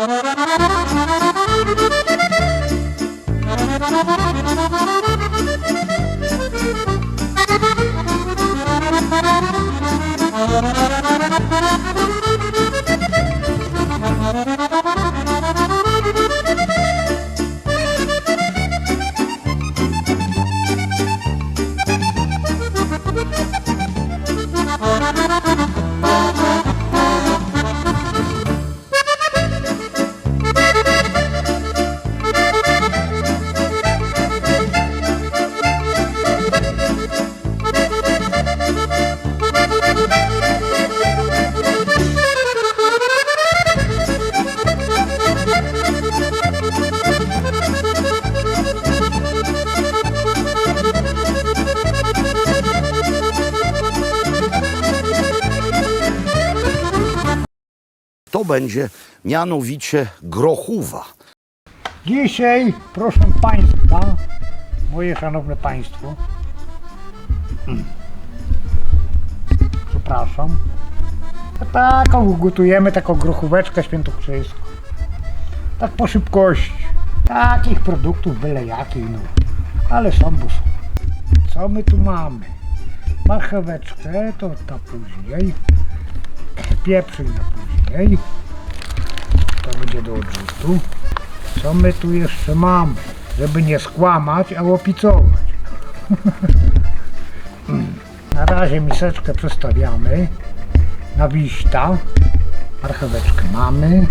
To będzie mianowicie grochówa. Dzisiaj, proszę Państwa, moje szanowne Państwo, przepraszam, taką ugotujemy, taką grochóweczkę świętokrzyską. Tak po szybkości. Takich produktów byle jakich, no. Ale są, bo są. Co my tu mamy? Marcheweczkę, to ta później. Pieprzyk na później. To będzie do odrzutu. Co my tu jeszcze mamy? Żeby nie skłamać, a opicować. Na razie miseczkę przestawiamy na wiśta. Marcheweczkę mamy.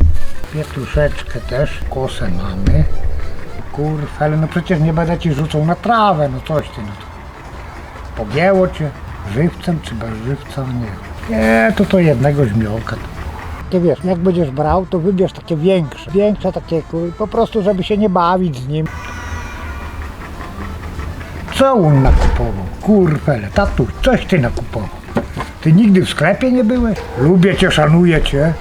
Pietruszeczkę też. Kosę mamy. Kurwa, ale no przecież nie będę ci rzucał na trawę, no coś ty, no to. Pogięło cię żywcem czy bez żywca, nie. Nie, to to jednego żmiołka. Takie wiesz, jak będziesz brał, to wybierz takie większe. Większe takie, po prostu, żeby się nie bawić z nim. Co on nakupował? Kurfele, tatuś, coś ty nakupował. Ty nigdy w sklepie nie byłeś? Lubię cię, szanuję cię.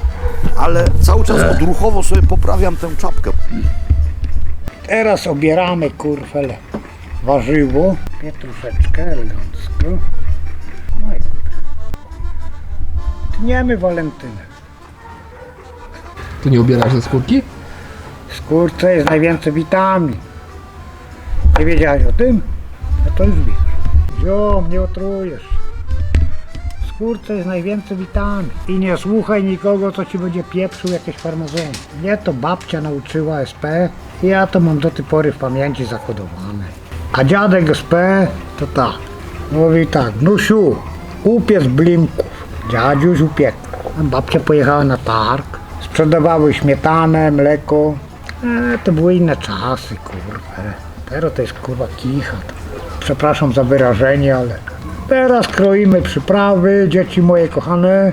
Ale cały czas odruchowo sobie poprawiam tę czapkę. Teraz obieramy kurfele warzywo, pietruszeczkę elegancko. Tniemy walentynę. Tu nie ubierasz ze skórki? W skórce jest najwięcej witamin. Nie wiedziałeś o tym? No to już wiesz. Ziom, nie otrujesz. W skórce jest najwięcej witamin. I nie słuchaj nikogo, co ci będzie pieprzył jakieś farmazony. Mnie to babcia nauczyła SP i ja to mam do tej pory w pamięci zakodowane. A dziadek SP to tak. Mówi tak, Nusiu, upiec blimków. Dziadziuś upiekł. A babcia pojechała na targ. Sprzedawały śmietanę, mleko. E, to były inne czasy, kurwa. Teraz to jest kurwa kicha. Przepraszam za wyrażenie, ale teraz kroimy przyprawy, dzieci moje kochane.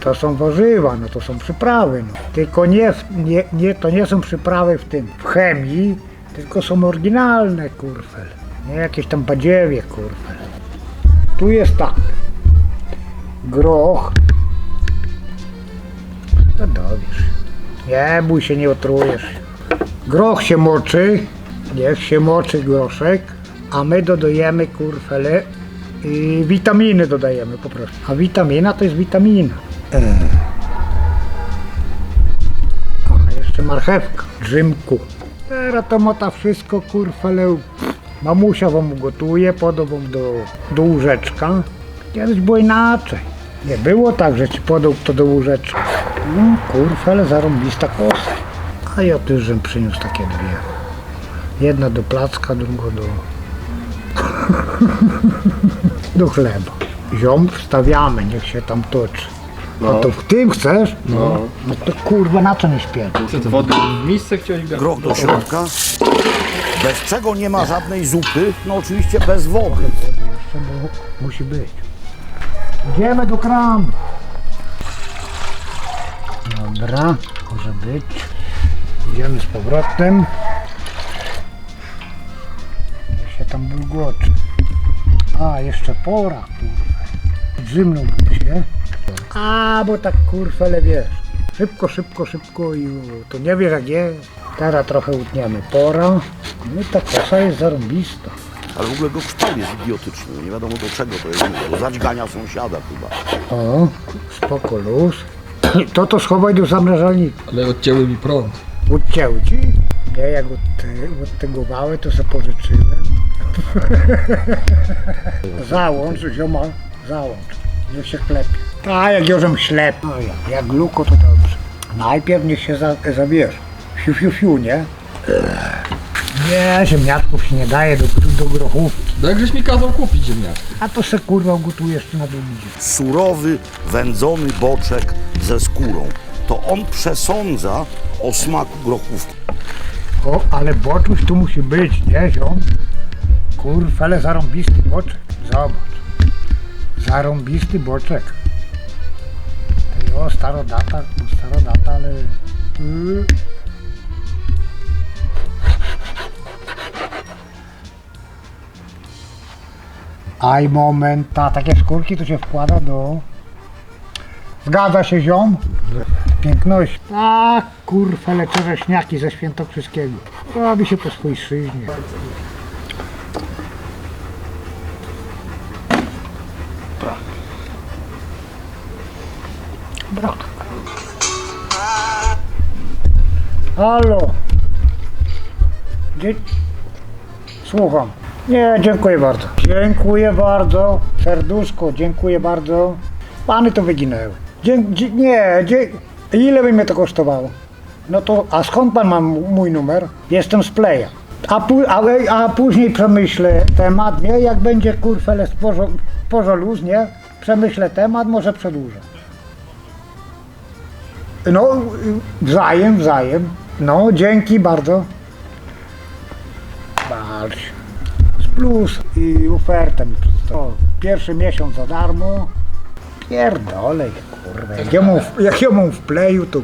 To są warzywa, no to są przyprawy. No. Tylko nie, nie, nie, to nie są przyprawy w tym, w chemii, tylko są oryginalne, kurwa. Nie jakieś tam badziewie, kurwa. Tu jest tak. Groch. No dowiesz. Nie bój się, nie otrujesz. Groch się moczy, niech się moczy groszek, a my dodajemy kurfele i witaminy dodajemy po prostu. A witamina to jest witamina. A jeszcze marchewka, drzymku. Teraz to mota wszystko kurfele. Mamusia wam ugotuje, poda do, do łóżeczka. Kiedyś było inaczej. Nie było tak, że ci podał to do łóżeczka. No kurwa, ale zarąbista kosa. A ja też żem przyniósł takie dwie. Jedna do placka, druga do... do chleba. Ziom wstawiamy, niech się tam toczy. No. to w tym chcesz? No. No to kurwa na co nie śpiewasz? Co to, wody w miejsce chciałeś grać? Groch do środka. Bez czego nie ma żadnej zupy. No oczywiście bez wody. Jeszcze mu- musi być. Idziemy do kranu. Dobra, może być. Idziemy z powrotem. Niech się tam bulgoczy. A, jeszcze pora, kurwa. Zimnąłbym się. A, bo tak kurwele wiesz. Szybko, szybko, szybko i to nie wiesz jak jest. Teraz trochę utniemy pora. No i ta kosa jest zarąbista. Ale w ogóle go kształt jest idiotyczny. Nie wiadomo do czego to jest. Do zadźgania sąsiada chyba. O, spoko luz. To to schowaj do zamrażalnika. Ale odcięły mi prąd. Odcięły ci? Nie, jak od, odtegowały, to se pożyczyłem. załącz, zioma, załącz. Niech się klepie. A jak jożem ślep. No jak, jak gluko, to dobrze. Najpierw niech się za, zabierze. Fiu, fiu, fiu, nie? Nie, ziemniaczków się nie daje do, do grochówki. No jakżeś mi kazał kupić ziemniaki. A to se kurwa ugotujesz tu na drugi dzień. Surowy, wędzony boczek ze skórą. To on przesądza o smaku grochówki. O, ale boczuś tu musi być, nie ziom? Kurwa, ale zarąbisty boczek. Zobacz. Zarąbisty boczek. Jo, starodata, starodata, ale... y. Aj, momenta, takie skórki to się wkłada do... Zgadza się ziom? Piękność. A kurwa, lecę rześniaki ze Świętokrzyskiego. Robi się po swojej szyźnie. Brat. Halo. Dzie... Słucham. Nie, dziękuję bardzo. Dziękuję bardzo. Serduszko, dziękuję bardzo. Pany to wyginęły. Dzie... dzie- nie, dzie... ile by mnie to kosztowało? No to, a skąd pan ma mój numer? Jestem z Playa. A, a, a później przemyślę temat, nie? Jak będzie kurfele sporzo, porzo luz, nie? Przemyślę temat, może przedłużę. No, wzajem, wzajem. No, dzięki bardzo. Barś. Plus i ofertę mi przedstawił. Pierwszy miesiąc za darmo. Pierdolę, kurwa. Jak ja mam, w- jak ja mam w playu, to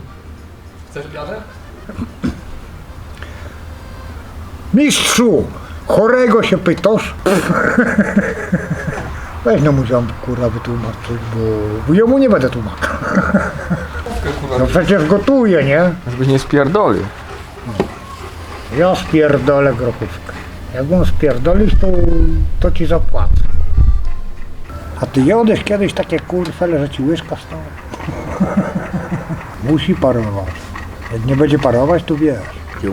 Chcesz biadę? Mistrzu, chorego się pytasz? Weź no mu ziom, kurwa, wytłumaczyć, bo ja mu nie będę tłumaczył. No przecież gotuję, nie? Żebyś nie spierdolił. Ja spierdolę grochówkę. Jakbym spierdolić, to, to ci zapłacę. A ty jadłeś kiedyś takie kurfele, że ci łyżka stała? Musi parować. Jak nie będzie parować, to wiesz.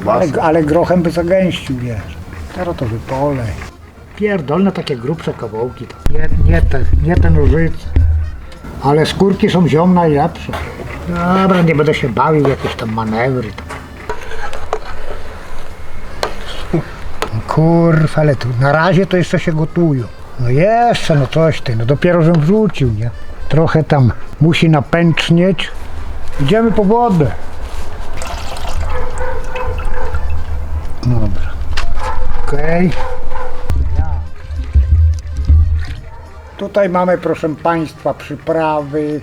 Ale, ale grochem by zagęścił, wiesz. Teraz to wypolej. Pierdolne takie grubsze kawałki. Nie, nie te, nie te nożyce. Ale skórki są ziom najlepsze. Dobra, nie będę się bawił w jakieś tam manewry. Kurwa, ale tu na razie to jeszcze się gotują. No jeszcze, no coś ty, no dopiero żem wrzucił, nie? Trochę tam musi napęcznieć. Idziemy po wodę. Dobra. Okej. Tutaj mamy, proszę Państwa, przyprawy.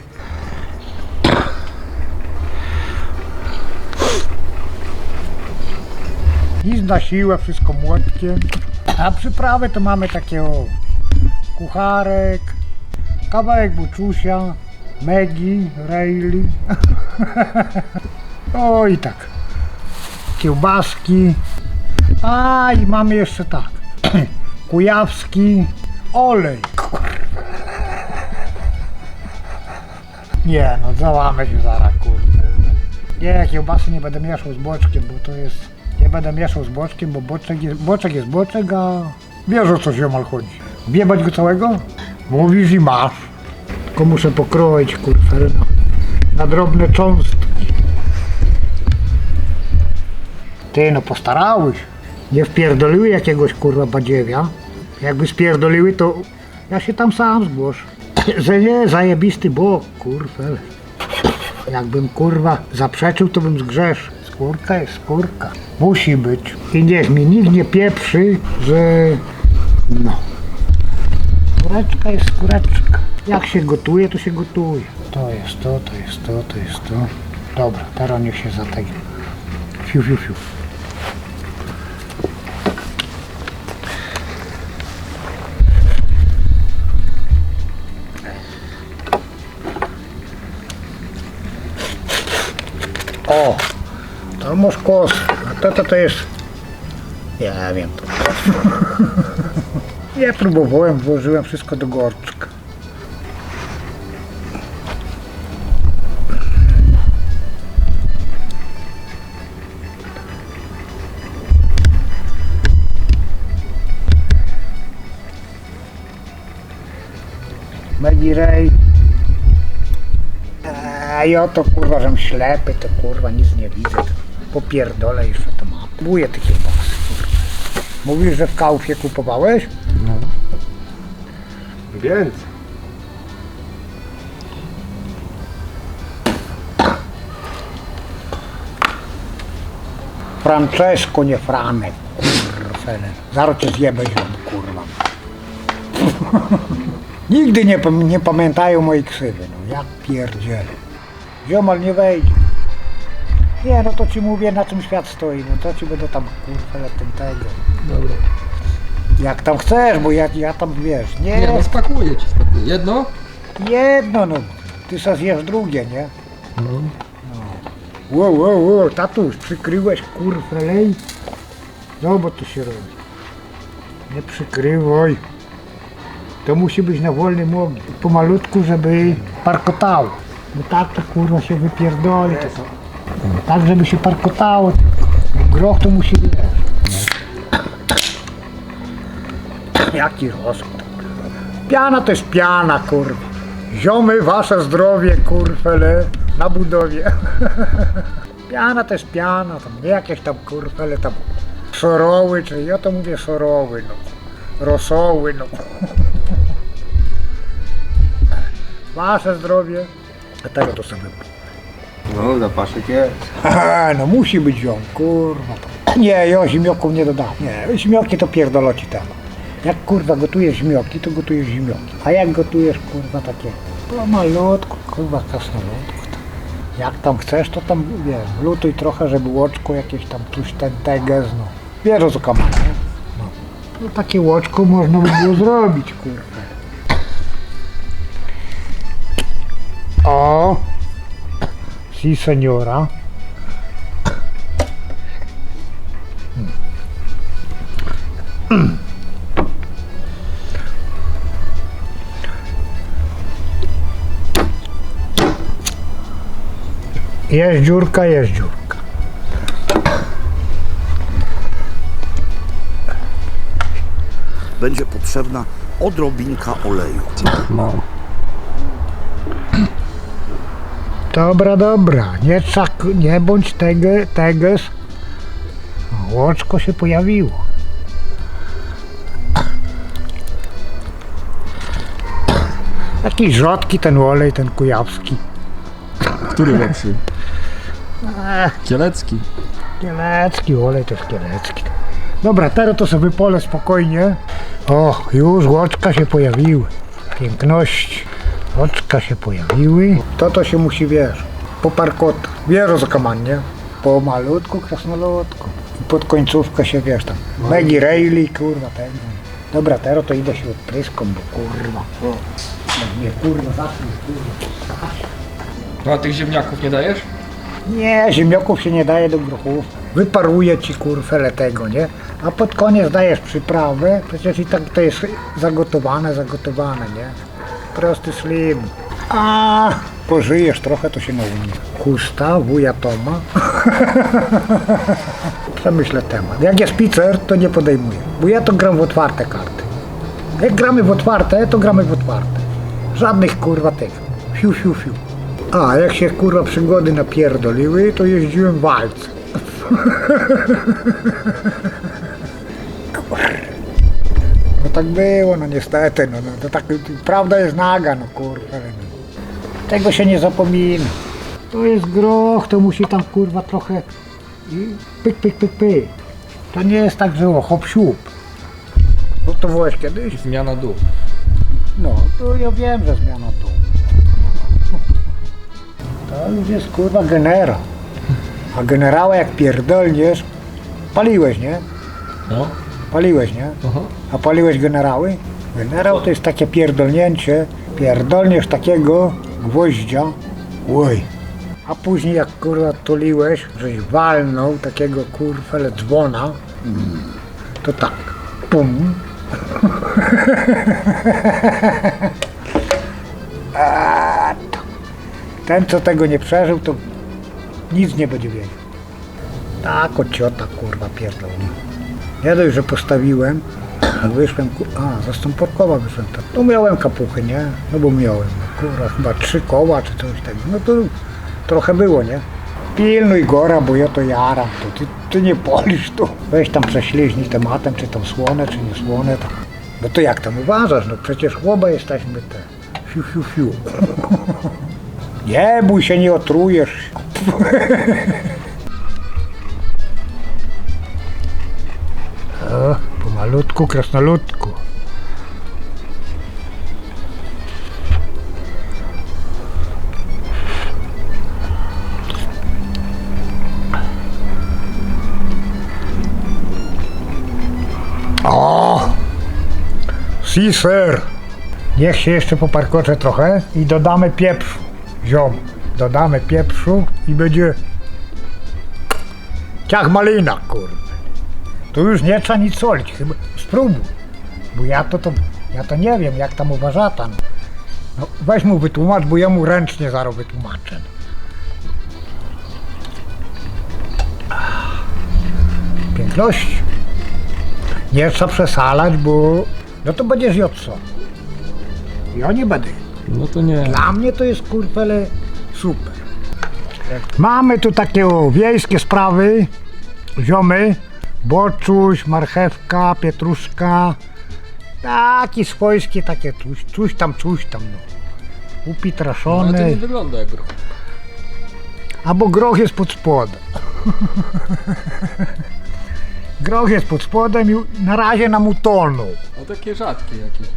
Nic na siłę, wszystko młotkiem. A przyprawy to mamy takie o kucharek, kawałek buczusia, megi, rejli. o i tak. Kiełbaski. A i mamy jeszcze tak. Kujawski olej. Nie no, załamę się zaraz, kurde. Nie, kiełbasy nie będę mieszał z boczkiem, bo to jest... Nie będę mieszał z boczkiem, bo boczek jest, boczek jest boczek, a wiesz o co ziomal chodzi. Wiebać go całego? Mówisz i masz. Tylko muszę pokroić, kurwa, na, na drobne cząstki. Ty, no postarałeś. Nie wpierdoliły jakiegoś kurwa badziewia. Jakby spierdoliły, to ja się tam sam zgłoszę. Że nie, zajebisty bok, kurwa. Jakbym kurwa zaprzeczył, to bym zgrzeszył. Skórka jest skórka. Musi być. I niech mi nikt nie pieprzy, że no. Skóreczka jest skóreczka. Jak się gotuje, to się gotuje. To jest to, to jest to, to jest to. Dobra, teraz niech się zategnie. Fiu, fiu, fiu. kos, a to, to, to jest... Ja wiem. ja próbowałem, włożyłem wszystko do gorczka. Medi Ray. A ja to kurwa, żem ślepy, to kurwa nic nie widzę. Popierdolę jeszcze to mam. Buję tych kiełbasy, kurwa. Mówisz, że w Kaufie kupowałeś? No. Więcej. Francesco, nie Franek. Kurwa. Zaraz cię zjebę ziom, kurwa. Nigdy nie, nie pamiętają mojej ksywy, no jak pierdzielę. Ziomal nie wejdzie. Nie, no to ci mówię, na czym świat stoi, no to ci będę tam, kurwa, tym tego. Dobra. Jak tam chcesz, bo ja, ja tam, wiesz, nie, Nie, no spakuję ci, spakuję. Jedno? jedno, no. Ty se zjesz drugie, nie? No. Wow, wow, wow, tatuś, przykryłeś kurwa lej. Zobacz co się robi. Nie przykrywaj. To musi być na wolnym ogniu. Pomalutku, żeby parkotało. Bo tak to kurwa się wypierdoli. To. Tak, żeby się parkotało. Groch to musi wiesz. Jaki rozkład. Piana to jest piana, kurwa. Ziomy, wasze zdrowie, kurfele, na budowie. piana to jest piana, tam nie jakieś tam kurfele, tam szoroły, czy ja to mówię szoroły, no. Rosoły, no. Wasze zdrowie, a tego to sobie No, zapaszek jest. Aha, no musi być ziom, kurwa. Nie, ja zimioków nie dodam. Nie, zimioki to pierdoloci tam. Jak kurwa gotujesz zimioki, to gotujesz zimioki. A jak gotujesz kurwa takie malutko, kurwa kasnolutko. tam. Jak tam chcesz, to tam wiesz, lutuj trochę, żeby łoczko jakieś tam tuś ten teges, no. Wiesz o co nie? No. no takie łoczko można by było zrobić, kurwa. O! Si, seniora. Jest dziurka, jest dziurka. Będzie potrzebna odrobinka oleju. No. Dobra, dobra, nie, czak, nie bądź tege, teges. Łoczko się pojawiło. Jaki rzodki ten olej, ten kujawski. Który lepszy? Kielecki. kielecki olej to jest kielecki. Dobra, teraz to sobie pole spokojnie. O, już łoczka się pojawiły. Piękności. Łoczka się pojawiły. To to się musi, wiesz, po parkotach. Wiesz o co kaman, nie? Po malutku, krasnoludku. I pod końcówkę się, wiesz, tam. Megi Rayleigh, kurwa, tego. Dobra, teraz to idę się odpryską, bo kurwa. Mnie kurwa zacznę, kurwa. No a tych ziemniaków nie dajesz? Nie, ziemniaków się nie daje do grochów. Wyparuje ci kurfele tego, nie? A pod koniec dajesz przyprawę, przecież i tak to jest zagotowane, zagotowane, nie? Prosty slim. A pożyjesz trochę, to się nauczy. Chusta, wuja Toma. Przemyślę temat. Jak jest picer, to nie podejmuję, bo ja to gram w otwarte karty. Jak gramy w otwarte, to gramy w otwarte. Żadnych kurwa tych. Fiu, fiu, fiu. A, jak się kurwa przygody napierdoliły, to jeździłem w walce. No tak było, no niestety, no, no to tak, prawda jest naga, no kurwa. No. Tego się nie zapomina. To jest groch, to musi tam kurwa trochę i pyk, pyk, pyk, pyk. To nie jest tak, że o, hop siup. Bo to byłeś kiedyś? Zmiana dół. No, to ja wiem, że zmiana tu. To już jest kurwa generał. A generała jak pierdolniesz, paliłeś, nie? No. Paliłeś, nie? Aha. A paliłeś generały? Generał to jest takie pierdolnięcie, pierdolniesz takiego gwoździa, oj. A później jak kurwa tuliłeś, żeś walnął takiego kurwa dzwona, to tak, pum. A, to. Ten co tego nie przeżył, to nic nie będzie wiedział. Tak, o ciota kurwa pierdolnie. Nie dość, że postawiłem, Wyszłem, ku- a, za Stąporkowa wyszłem. Tak. No miałem kapuchy, nie? No bo miałem, no, kurwa, chyba trzy koła czy coś takiego. No to trochę było, nie? Pilnuj gora, bo ja to jaram, to ty, ty nie polisz tu. Weź tam prześliźnij tematem, czy tam słone, czy nie słone. To. No to jak tam uważasz? No przecież chłoba jesteśmy te. Fiu, fiu, fiu. Nie bój się, nie otrujesz. O, pomalutku, krasnoludku. O! Si, sir. Niech się jeszcze poparkocze trochę i dodamy pieprzu. Ziom, dodamy pieprzu i będzie ciach malina, kurde. Tu już nie trzeba nic solić, chyba spróbuj. Bo ja to, to, ja to nie wiem, jak tam uważa tam. No, weź mu wytłumacz, bo ja mu ręcznie zaraz wytłumaczę. Piękność. Nie trzeba przesalać, bo no to będziesz jadł co. Ja nie będę. No to nie. Dla mnie to jest kurfele super. Mamy tu takie o, wiejskie sprawy, ziomy, boczuś, marchewka, pietruszka, taki swojskie takie coś, coś tam, coś tam, no. Ale to nie wygląda jak groch. albo groch jest pod spodem. groch jest pod spodem i na razie nam utonął. A takie rzadkie jakieś.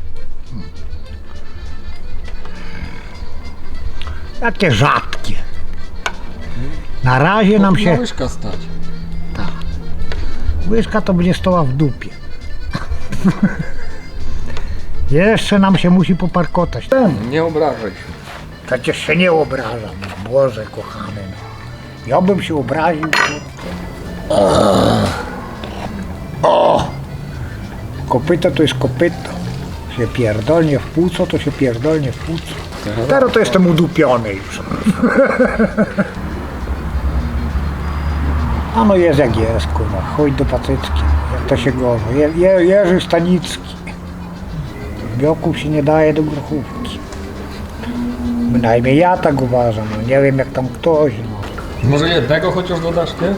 Takie rzadkie. Na razie nam Powinna się... łyżka stać. Łyżka to będzie stoła w dupie. Jeszcze nam się musi poparkotać. Ten. Nie obrażaj się. Przecież się nie obrażam. Boże kochany. No. Ja bym się obraził. O! Kopyto to jest kopyto. Się pierdolnie w płuco, to się pierdolnie w płuco. Teraz to jestem udupiony już. A no jest jak jest, kurwa. Chodź do Pacycki. Jak to się gorzej. Je, je, Jerzy Stanicki. Bioków się nie daje do grochówki. Bynajmniej ja tak uważam. No, nie wiem jak tam ktoś. No. Może jednego chociaż dodasz, nie?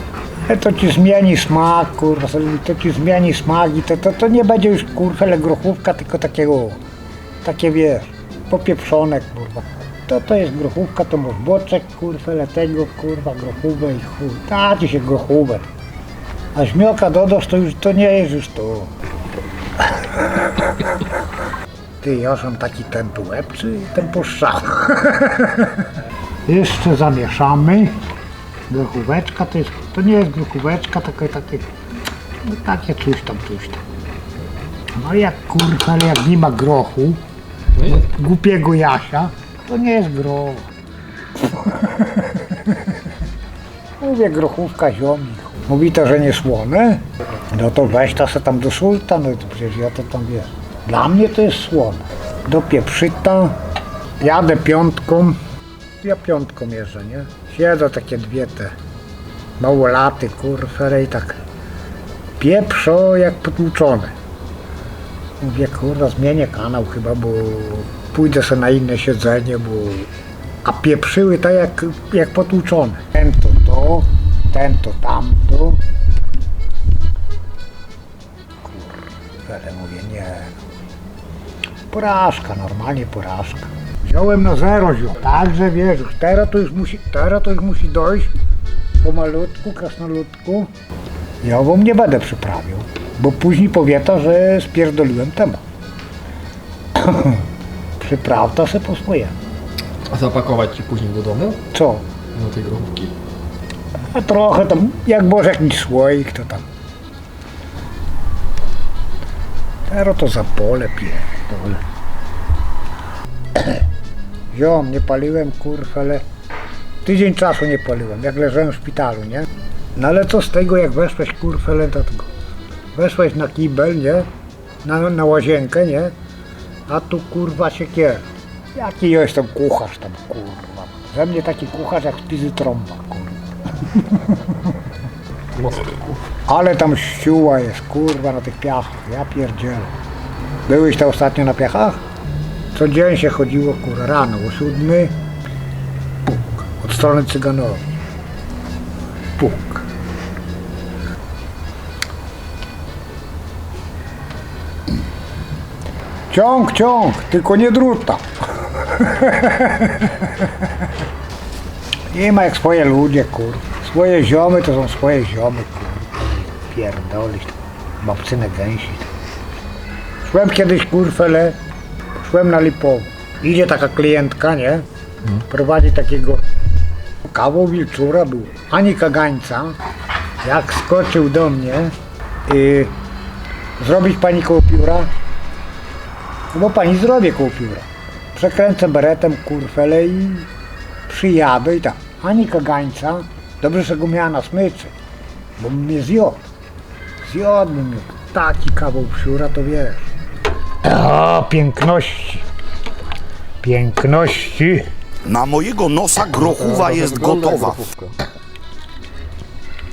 Ale to ci zmieni smak, kurwa, to ci zmieni smak i to, to, to nie będzie już kurwa ale grochówka, tylko takiego, takie wiesz, popieprzone kurwa. To to jest grochówka, to masz boczek kurwa, tego kurwa, grochówę i chuj. Da ci się grochówę. A śmioka dodasz, to już to nie jest już to. Ty, ja mam taki tępy łeb, czy tempuszczany? Jeszcze zamieszamy. Grochóweczka to jest, to nie jest grochóweczka, tylko takie, no takie coś tam, coś tam. No jak kurwa, ale jak nie ma grochu, No głupiego Jasia, to nie jest groch. Mówię grochówka ziomi. Mówi to, że nie słone? No to weź to se tam do sulta, no to przecież ja to tam wiesz. Dla mnie to jest słone. Do pieprzyta, jadę piątką, ja piątką jeżdżę, nie? Siedzą takie dwie te małolaty, kurfere i tak pieprzą jak potłuczone. Mówię, kurwa, zmienię kanał chyba, bo pójdę sobie na inne siedzenie, bo... A pieprzyły tak jak, jak potłuczone. Ten to to, ten to tamto. Kurwa, ale mówię, nie. Porażka, normalnie porażka. Wziąłem na zero, wziął. Także wiesz, teraz to już musi, teraz to już musi dojść pomalutku, krasnoludku. Ja ową nie będę przyprawiał, bo później powieta, że spierdoliłem temat. Przyprawta se po swojemu. A zapakować ci później do domu? Co? Do tej grochówki. A trochę tam, jak może jakiś słoik, to tam. Teraz to za pole pierdolę. Ziom, nie paliłem kurwa, ale tydzień czasu nie paliłem, jak leżałem w szpitalu, nie? No ale co z tego, jak weszłeś kurwa, ale do tego. Weszłeś na kibel, nie? Na, na łazienkę, nie? A tu kurwa siekier. Jaki ja jestem kucharz tam, kurwa. Ze mnie taki kucharz jak z pizy trąba, kurwa. Ale tam ścióła jest, kurwa, na tych piachach. Ja pierdzielę. Byłeś tam ostatnio na piachach? Co dzień się chodziło, kurwa, rano o siódmy. Puk. Od strony cyganowej. Puk. Ciąg, ciąg, tylko nie druta. Nie ma jak swoje ludzie, kur. Swoje ziomy to są swoje ziomy, kur. Pierdolić. Babcyne gęsi. Szłem kiedyś, kurfele, szłem na Lipowo. Idzie taka klientka, nie? Prowadzi takiego kawał wilczura był. Ani kagańca. Jak skoczył do mnie i zrobić pani koło pióra? No bo pani zrobię koło pióra. Przekręcę beretem kurfele i przyjadę i tak. Ani kagańca, dobrze, że go miała na smyczy, bo mnie zjadł. Zjadłbym mnie. Taki kawał psiura, to wiesz. O, piękności. Piękności. Na mojego nosa grochówa jest gotowa.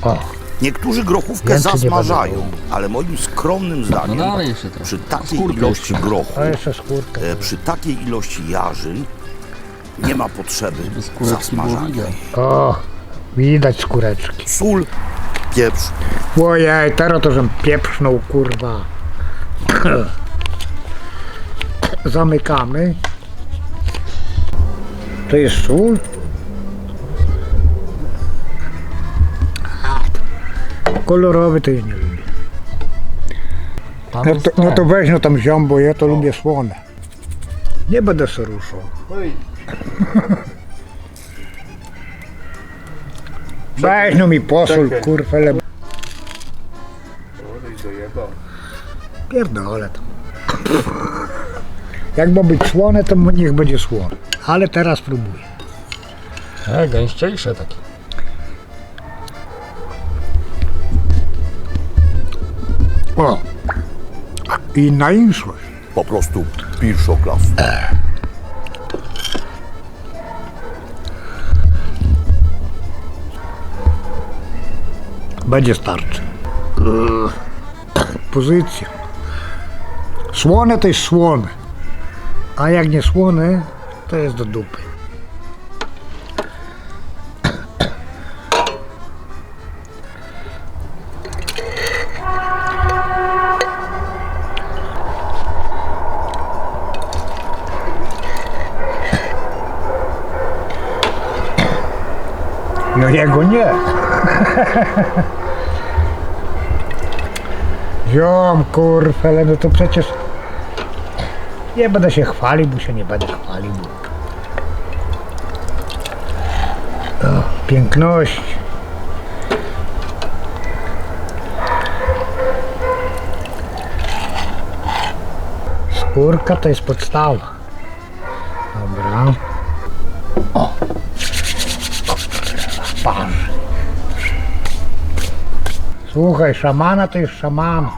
O, Niektórzy grochówkę nie zasmażają, ale moim skromnym No zdaniem dalej jeszcze trochę. przy takiej Skórkę ilości jeszcze. grochu, a jeszcze skórka. e, przy takiej ilości jarzyn nie ma potrzeby skóreczki było zasmażania. widać. O, widać skóreczki. Sól, pieprz, Ojej, teraz to żem pieprznął, kurwa. Zamykamy. To jest sól? Kolorowy to ja nie lubię. Tam No jest to, no ten. to weź no tam ziom, bo ja to lubię słone. Nie będę se ruszał. Weź no mi posól, kurfele. Pierdolę to. Jak ma być słone, to niech będzie słone. Ale teraz spróbuję. E, gęściejsze takie. O! Inna inszość. po prostu pierwsza klasa. Będzie starczy. Pozycja. Słone to jest słone. A jak nie słone, to jest do dupy. Jego nie. Ziom, kurfele, no to przecież nie będę się chwalił, bo się nie będę chwalił. O, piękność. Skórka to jest podstawa. Dobra. Słuchaj, szamana to jest szamana.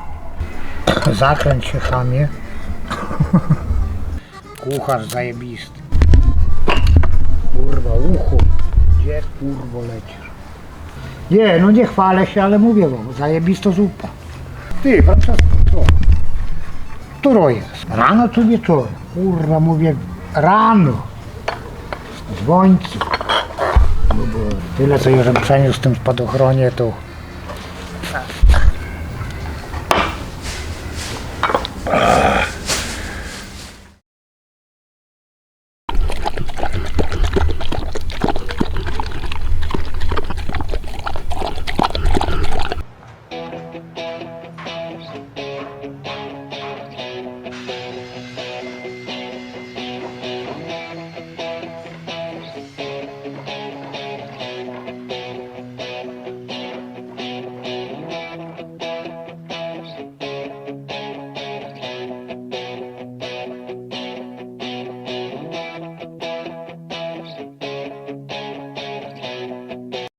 Zakręć się, chamie. Kucharz zajebisty. Kurwa, ucho. Gdzie kurwo lecisz? Nie, no nie chwalę się, ale mówię wam, zajebista zupa. Ty, Francesco, co? Któro jest? Rano czy wieczorem? Kurwa, mówię, rano. Dzwońcy. No bo tyle, co już przeniósł w tym spadochronie, to